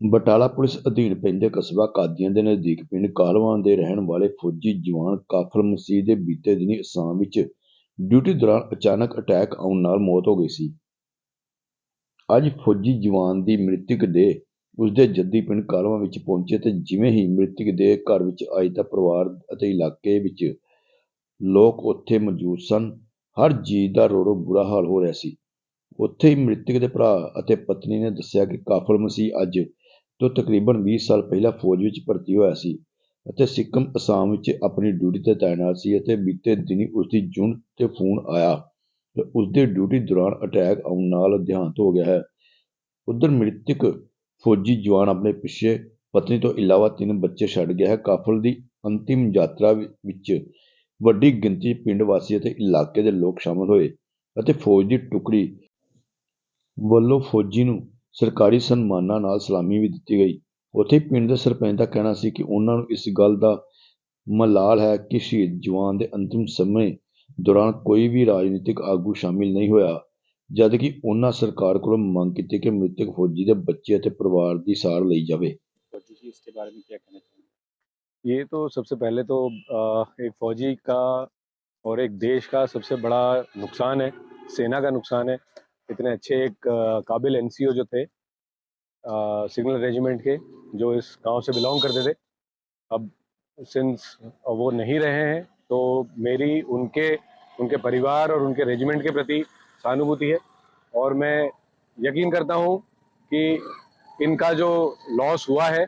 Batala police ਅਧੀਨ ਪੈਂਦੇ ਕਸਬਾ ਕਾਦੀਆਂ ਦੇ ਨਜ਼ਦੀਕ ਪਿੰਡ ਕਾਲਵਾਂ ਦੇ ਰਹਿਣ ਵਾਲੇ ਫੌਜੀ ਜਵਾਨ ਕਾਫਲ ਮਸੀਹ ਦੇ ਬੀਤੇ ਦਿਨੀ ਅਸਾਮ ਵਿੱਚ ਡਿਊਟੀ ਦੌਰਾਨ ਅਚਾਨਕ ਅਟੈਕ ਆਉਣ ਨਾਲ ਮੌਤ ਹੋ ਗਈ ਸੀ। ਅੱਜ ਫੌਜੀ ਜਵਾਨ ਦੀ ਮ੍ਰਿਤਕ ਦੇ ਉਸਦੇ ਜੱਦੀ ਪਿੰਡ ਕਾਲਵਾਂ ਵਿੱਚ ਪਹੁੰਚੇ ਤੇ ਜਿਵੇਂ ਹੀ ਮ੍ਰਿਤਕ ਦੇ ਘਰ ਵਿੱਚ ਆਈ ਤਾਂ ਪਰਿਵਾਰ ਅਤੇ ਇਲਾਕੇ ਵਿੱਚ ਲੋਕ ਉੱਥੇ ਮੌਜੂਦ ਸਨ। ਹਰ ਜੀਅ ਦਾ ਰੋੜੋ ਬੁਰਾ ਹਾਲ ਹੋ ਰਿਹਾ ਸੀ। ਉੱਥੇ ਹੀ ਮ੍ਰਿਤਕ ਦੇ ਭਰਾ ਅਤੇ ਪਤਨੀ ਨੇ ਦੱਸਿਆ ਕਿ ਕਾਫਲ ਮਸੀਹ ਅੱਜ ਤੋਂ ਤਕਰੀਬਨ 20 ਸਾਲ ਪਹਿਲਾਂ ਫੌਜ ਵਿੱਚ ਭਰਤੀ ਹੋਇਆ ਸੀ ਅਤੇ ਸਿੱਕਮ ਅਸਾਮ ਵਿੱਚ ਆਪਣੀ ਡਿਊਟੀ ਤੇ ਤਾਇਨਾਤ ਸੀ ਅਤੇ ਬੀਤੇ ਦਿਨੀ ਉਸ ਦੀ ਜੁਨ ਤੇ ਫੋਨ ਆਇਆ ਕਿ ਉਸ ਦੀ ਡਿਊਟੀ ਦੌਰਾਨ ਅਟੈਕ ਆਉਣ ਨਾਲ ਦੇਹਾਂਤ ਹੋ ਗਿਆ ਹੈ। ਉਧਰ ਮ੍ਰਿਤਕ ਫੌਜੀ ਜਵਾਨ ਆਪਣੇ ਪਿੱਛੇ ਪਤਨੀ ਤੋਂ ਇਲਾਵਾ ਤਿੰਨ ਬੱਚੇ ਛੱਡ ਗਿਆ ਹੈ। ਕਾਫਲ ਦੀ ਅੰਤਿਮ ਯਾਤਰਾ ਵਿੱਚ ਵੱਡੀ ਗਿਣਤੀ ਪਿੰਡ ਵਾਸੀ ਅਤੇ ਇਲਾਕੇ ਦੇ ਲੋਕ ਸ਼ਾਮਲ ਹੋਏ ਅਤੇ ਫੌਜ ਦੀ ਟੁਕੜੀ ਵੱਲੋਂ ਫੌਜੀ ਨੂੰ ਸਰਕਾਰੀ ਸਨਮਾਨਾਂ ਨਾਲ ਸਲਾਮੀ ਵੀ ਦਿੱਤੀ ਗਈ ਉੱਥੇ ਹੀ ਪਿੰਡ ਦੇ ਸਰਪੰਚ ਦਾ ਕਹਿਣਾ ਸੀ ਕਿ ਉਹਨਾਂ ਨੂੰ ਇਸ ਗੱਲ ਦਾ ਮਲਾਲ ਹੈ ਕਿ ਸ਼ਹੀਦ ਜਵਾਨ ਦੇ ਅੰਤਿਮ ਸਮੇਂ ਦੌਰਾਨ ਕੋਈ ਵੀ ਰਾਜਨੀਤਿਕ ਆਗੂ ਸ਼ਾਮਿਲ ਨਹੀਂ ਹੋਇਆ ਜਦ ਕਿ ਉਹਨਾਂ ਸਰਕਾਰ ਕੋਲੋਂ ਮੰਗ ਕੀਤੀ ਕਿ ਮ੍ਰਿਤਕ ਫੌਜੀ ਦੇ ਬੱਚੇ ਅਤੇ ਪਰਿਵਾਰ ਦੀ ਸਾਰ ਲਈ ਜਾਵੇ फौजी जी इसके बारे में क्या कहना चाहेंगे ये तो सबसे पहले तो अ, एक फौजी का और एक देश का सबसे बड़ा नुकसान है सेना का नुकसान है इतने अच्छे एक काबिल एनसीओ जो थे सिग्नल रेजिमेंट के, जो इस गाँव से बिलोंग करते थे, अब सिंस वो नहीं रहे हैं तो मेरी, उनके उनके परिवार और उनके रेजिमेंट के प्रति सहानुभूति है। और मैं यकीन करता हूँ कि इनका जो लॉस हुआ है,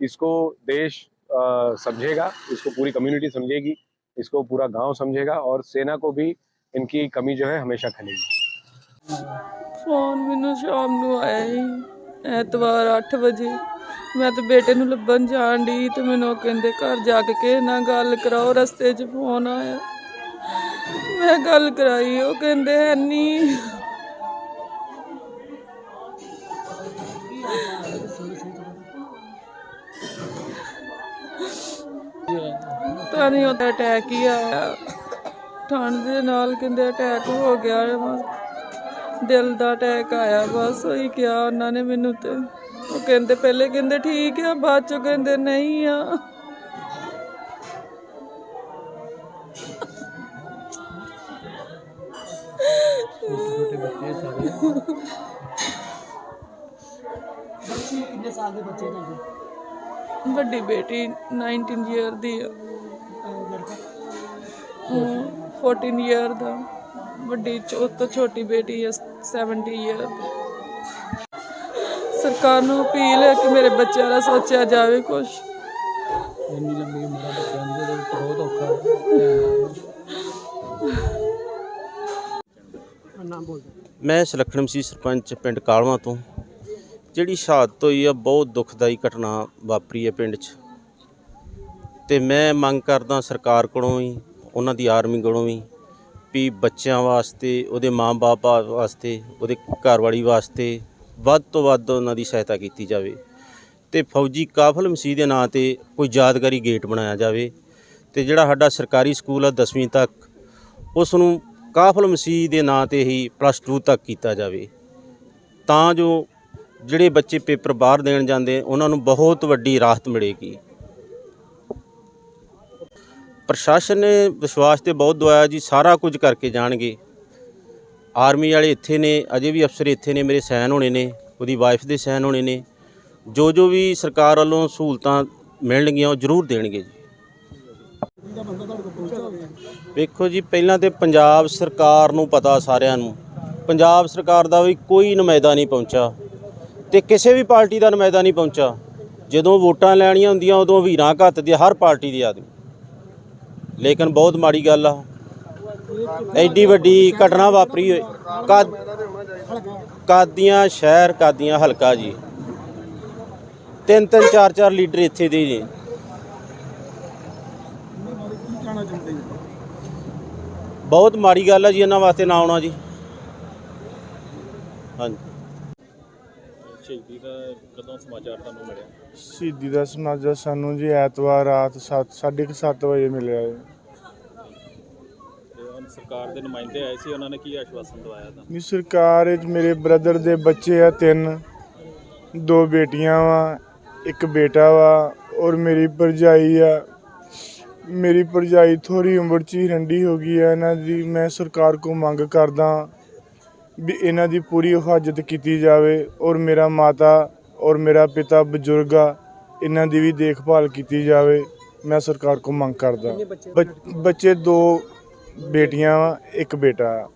इसको देश समझेगा, इसको पूरी कम्युनिटी समझेगी, इसको पूरा गाँव समझेगा और सेना को भी इनकी कमी जो है हमेशा खलेगी ਫੋਨ ਮੈਨੂੰ ਸ਼ਾਮ ਨੂੰ ਆਇਆ ਹੀ ਐਤਵਾਰ 8 ਵਜੇ। ਮੈਂ ਤੇ ਬੇਟੇ ਨੂੰ ਲੱਭਣ ਜਾਣ ਦੀ ਤੇ ਮੈਨੂੰ ਉਹ ਕਹਿੰਦੇ, ਘਰ ਜਾ ਕੇ ਕਿਸੇ ਨਾਲ ਗੱਲ ਕਰਾਓ, ਰਸਤੇ 'ਚ ਫੋਨ ਆਇਆ। ਮੈਂ ਗੱਲ ਕਰਾਈ, ਉਹ ਕਹਿੰਦੇ ਹੈ ਨਹੀਂ ਤਾਂ ਨਹੀਂ ਉਹਦਾ ਅਟੈਕ ਹੀ ਆਇਆ। ਠੰਡ ਦੇ ਨਾਲ ਕਹਿੰਦੇ ਅਟੈਕ ਹੋ ਗਿਆ ਹੈ ਦਿਲ ਦਾ ਅਟੈਕ ਆਇਆ, ਬਸ ਉਹੀ ਕਿਹਾ ਉਹਨਾਂ ਨੇ ਮੈਨੂੰ ਤੇ। ਉਹ ਕਹਿੰਦੇ ਪਹਿਲੇ ਕਹਿੰਦੇ ਠੀਕ ਆ, ਬਾਅਦ ਚੋਂ ਕਹਿੰਦੇ ਨਹੀਂ ਆ। ਕਿੰਨੇ ਸਾਲ ਦੇ ਬੱਚੇ ਤੁਹਾਡੇ ਵੱਡੀ ਬੇਟੀ 19 ਇਅਰ ਦੀ ਆ। ਅਹ ਲੜਕਾ 14 ਇਅਰ ਦਾ। ਵੱਡੀ ਤੋਂ ਛੋਟੀ ਬੇਟੀ ਹੈ 70 ਇਅਰ ਸਰਕਾਰ ਨੂੰ ਅਪੀਲ ਹੈ ਕਿ ਮੇਰੇ ਬੱਚਿਆਂ ਦਾ ਸੋਚਿਆ ਜਾਵੇ ਕੁਛ। ਇੰਨੀ ਲੰਬੀ ਉਮਰ ਦਾ ਬੱਚਾ ਦੀ ਵਿੱਚ ਬਹੁਤ ਔਖਾ ਹੈ। ਨਾਮ ਬੋਲ ਮੈਂ ਸੁਲੱਖਣ ਸੀ ਸਰਪੰਚ ਪਿੰਡ ਕਾਲਵਾਂ ਤੋਂ। ਜਿਹੜੀ ਸ਼ਹਾਦਤ ਹੋਈ ਆ ਬਹੁਤ ਦੁਖਦਾਈ ਘਟਨਾ ਵਾਪਰੀ ਹੈ ਪਿੰਡ 'ਚ। ਤੇ ਮੈਂ ਮੰਗ ਕਰਦਾ ਸਰਕਾਰ ਕੋਲੋਂ ਵੀ ਉਹਨਾਂ ਦੀ ਆਰਮੀ ਕੋਲੋਂ ਵੀ ਵੀ ਬੱਚਿਆਂ ਵਾਸਤੇ, ਉਹਦੇ ਮਾਂ-ਬਾਪ ਵਾਸਤੇ, ਉਹਦੇ ਘਰਵਾਲੀ ਵਾਸਤੇ ਵੱਧ ਤੋਂ ਵੱਧ ਉਹਨਾਂ ਦੀ ਸਹਾਇਤਾ ਕੀਤੀ ਜਾਵੇ ਤੇ ਫੌਜੀ ਕਾਫਲ ਮਸੀਹ ਦੇ ਨਾਂ ਤੇ ਕੋਈ ਯਾਦਗਾਰੀ ਗੇਟ ਬਣਾਇਆ ਜਾਵੇ ਤੇ ਜਿਹੜਾ ਸਾਡਾ ਸਰਕਾਰੀ ਸਕੂਲ ਆ 10ਵੀਂ ਤੱਕ ਉਸ ਨੂੰ ਕਾਫਲ ਮਸੀਹ ਦੇ ਨਾਂ ਤੇ ਹੀ ਪਲੱਸ 2 ਤੱਕ ਕੀਤਾ ਜਾਵੇ। ਤਾਂ ਜੋ ਜਿਹੜੇ ਬੱਚੇ ਪੇਪਰ ਬਾਹਰ ਦੇਣ ਜਾਂਦੇ, ਉਹਨਾਂ ਨੂੰ ਬਹੁਤ ਵੱਡੀ ਰਾਹਤ ਮਿਲੇਗੀ। ਪ੍ਰਸ਼ਾਸਨ ਨੇ ਵਿਸ਼ਵਾਸ ਤੇ ਬਹੁਤ ਦਵਾਇਆ ਜੀ, ਸਾਰਾ ਕੁਝ ਕਰਕੇ ਜਾਣਗੇ। ਆਰਮੀ ਵਾਲੇ ਇੱਥੇ ਨੇ, ਅਜੇ ਵੀ ਅਫਸਰ ਇੱਥੇ ਨੇ, ਮੇਰੇ ਸੈਨ ਹੋਣੇ ਨੇ, ਉਹਦੀ ਵਾਈਫ ਦੇ ਸੈਨ ਹੋਣੇ ਨੇ। ਜੋ ਜੋ ਵੀ ਸਰਕਾਰ ਵੱਲੋਂ ਸਹੂਲਤਾਂ ਮਿਲਣਗੀਆਂ, ਉਹ ਜ਼ਰੂਰ ਦੇਣਗੇ ਜੀ। ਵੇਖੋ ਜੀ, ਪਹਿਲਾਂ ਤੇ ਪੰਜਾਬ ਸਰਕਾਰ ਨੂੰ ਪਤਾ ਸਾਰਿਆਂ ਨੂੰ। ਪੰਜਾਬ ਸਰਕਾਰ ਦਾ ਵੀ ਕੋਈ ਨੁਮਾਇੰਦਾ ਨਹੀਂ ਪਹੁੰਚਾ ਤੇ ਕਿਸੇ ਵੀ ਪਾਰਟੀ ਦਾ ਨੁਮਾਇੰਦਾ ਨਹੀਂ ਪਹੁੰਚਾ ਜਦੋਂ ਵੋਟਾਂ ਲੈਣੀਆਂ ਹੁੰਦੀਆਂ, ਉਦੋਂ ਵੀਰਾਂ ਘੱਤ ਦੇ ਹਰ ਪਾਰਟੀ ਦੇ ਆਦਮੀ ਲੇਕਿਨ ਬਹੁਤ ਮਾੜੀ ਗੱਲ ਆ। ਐਡੀ ਵੱਡੀ ਘਟਨਾ ਵਾਪਰੀ ਹੋਈ। ਕਦ ਕਾਦੀਆਂ ਸ਼ਹਿਰ ਕਾਦੀਆਂ ਹਲਕਾ ਜੀ। ਤਿੰਨ ਤਿੰਨ, ਚਾਰ ਚਾਰ ਲੀਡਰ ਇੱਥੇ ਦੇ ਨੇ ਬਹੁਤ ਮਾੜੀ ਗੱਲ ਆ ਜੀ, ਇਹਨਾਂ ਵਾਸਤੇ ਨਾ ਆਉਣਾ ਜੀ। ਹਾਂਜੀ। ਸ਼ਹੀਦੀ ਦਾ ਕਦੋਂ ਸਮਾਚਾਰ ਤੁਹਾਨੂੰ ਮਿਲਿਆ? ਸ਼ਹੀਦੀ ਦਾ ਸਮਾਚਾਰ ਸਾਨੂੰ ਜੀ ਐਤਵਾਰ ਰਾਤ 7:30 ਵਜੇ ਮਿਲਿਆ ਜੀ। ਤੇ ਹੁਣ ਸਰਕਾਰ ਦੇ ਨੁਮਾਇੰਦੇ ਆਏ ਸੀ ਉਹਨਾਂ ਨੇ ਕੀ ਆਸ਼ਵਾਸਨ ਦਵਾਇਆ ਤਾਂ ਮੇਰੇ ਬ੍ਰਦਰ ਦੇ ਬੱਚੇ ਆ ਤਿੰਨ ਦੋ ਬੇਟੀਆਂ ਵਾ ਇੱਕ ਬੇਟਾ ਵਾ ਔਰ ਮੇਰੀ ਭਰਜਾਈ ਆ। ਮੇਰੀ ਭਰਜਾਈ ਥੋੜੀ ਉਮਰ 'ਚ ਹੀ ਰੰਡੀ ਹੋ ਗਈ ਆ ਇਹਨਾਂ ਦੀ ਮੈਂ ਸਰਕਾਰ ਕੋ ਮੰਗ ਕਰਦਾ ਵੀ ਇਹਨਾਂ ਦੀ ਪੂਰੀ ਹਿਫਾਜ਼ਤ ਕੀਤੀ ਜਾਵੇ ਔਰ ਮੇਰਾ ਮਾਤਾ ਔਰ ਮੇਰਾ ਪਿਤਾ ਬਜ਼ੁਰਗ ਆ ਇਹਨਾਂ ਦੀ ਵੀ ਦੇਖਭਾਲ ਕੀਤੀ ਜਾਵੇ। ਮੈਂ ਸਰਕਾਰ ਕੋ ਮੰਗ ਕਰਦਾ। ਬੱਚ- ਦੋ ਬੇਟੀਆਂ ਇੱਕ ਬੇਟਾ